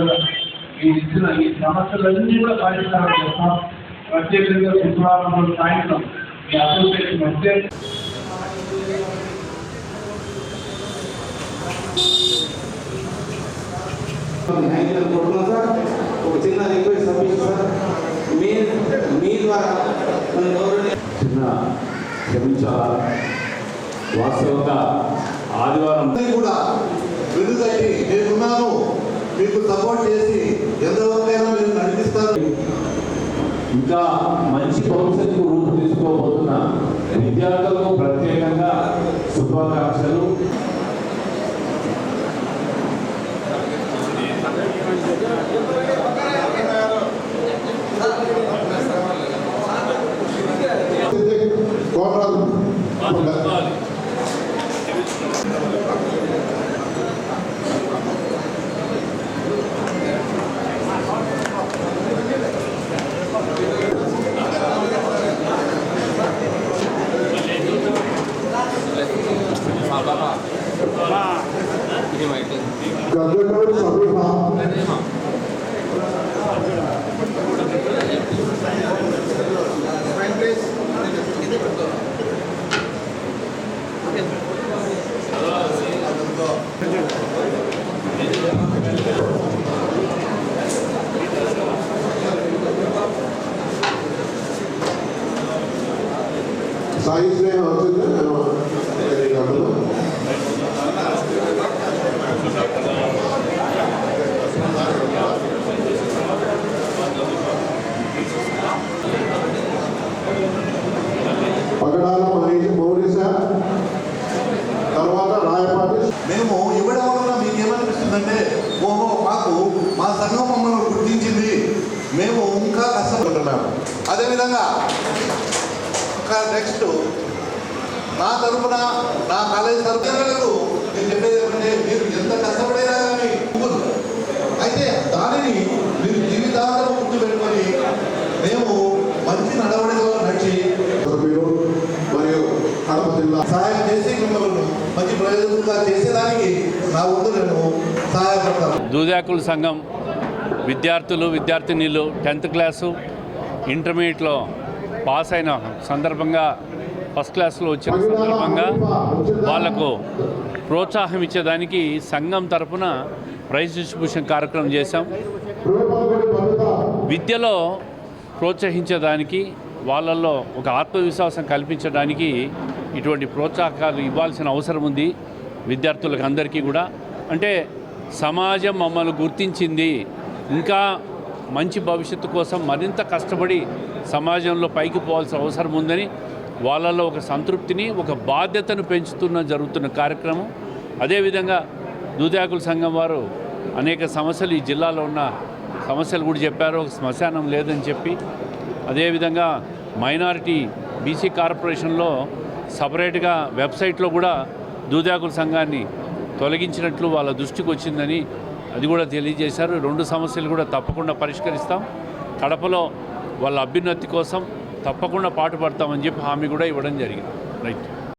కూడా మీరు ఇచ్చిన ఈ సమస్యలన్నీ కూడా పరిష్కారం చేస్తాం ప్రత్యేకంగా శుక్రవారం సాయంత్రం ఈ అసోసియేషన్ సార్ ఒక చిన్న రిక్వెస్ట్ సబ్మిషన్ సార్ మీ మీ ద్వారా మన గౌరవ చిన్న క్షమించాలా? వాస్తవంగా ఆదివారం కూడా ఇంకా మంచి భవిష్యత్తు రూపు తీసుకోబోతున్న విద్యార్థులకు ప్రత్యేకంగా శుభాకాంక్షలు. కోటరాజు సాయి స్నేహం వచ్చింది పగడాల సంఘం మమ్మల్ని గుర్తించింది. మేము ఇంకా కష్టపడుతున్నాము అదేవిధంగా ఒక నెక్స్ట్ నా తరపున నా కాలేజీ తరఫున నేను చెప్పేది ఏమంటే మీరు ఎంత కష్టపడైనా కానీ అయితే దానిని మీరు జీవితాంతం గుర్తుపెట్టుకొని మేము మంచి నడవడిలో నడిచి మరియు కడప జిల్లా సహాయం చేసి మిమ్మల్ని మంచి ప్రయోజనంగా చేసేదానికి నా వంతు నేను సహాయపడతాను దూదాకుల సంఘం విద్యార్థులు విద్యార్థినీలు టెన్త్ క్లాసు ఇంటర్మీడియట్లో పాస్ అయిన సందర్భంగా ఫస్ట్ క్లాస్లో వచ్చిన సందర్భంగా వాళ్ళకు ప్రోత్సాహం ఇచ్చేదానికి సంఘం తరపున ప్రైజ్ డిస్ట్రిబ్యూషన్ కార్యక్రమం చేశాం. విద్యలో ప్రోత్సహించేదానికి వాళ్ళల్లో ఒక ఆత్మవిశ్వాసం కల్పించడానికి ఇటువంటి ప్రోత్సాహకాలు ఇవ్వాల్సిన అవసరం ఉంది విద్యార్థులకు అందరికీ కూడా. అంటే సమాజం మమ్మల్ని గుర్తించింది ఇంకా మంచి భవిష్యత్తు కోసం మరింత కష్టపడి సమాజంలో పైకి పోవాల్సిన అవసరం ఉందని వాళ్ళలో ఒక సంతృప్తిని ఒక బాధ్యతను పెంచుతున్న జరుగుతున్న కార్యక్రమం. అదేవిధంగా దూదాకుల సంఘం వారు అనేక సమస్యలు ఈ జిల్లాలో ఉన్న సమస్యలు కూడా చెప్పారు. ఒక శ్మశానం లేదని చెప్పి అదేవిధంగా మైనారిటీ బీసీ కార్పొరేషన్లో సపరేట్గా వెబ్సైట్లో కూడా దూదాకుల సంఘాన్ని తొలగించినట్లు వాళ్ళ దృష్టికి వచ్చిందని అది కూడా తెలియజేశారు. రెండు సమస్యలు కూడా తప్పకుండా పరిష్కరిస్తాం. కడపలో వాళ్ళ అభ్యున్నతి కోసం తప్పకుండా పాటుపడతామని చెప్పి హామీ కూడా ఇవ్వడం జరిగింది. రైట్.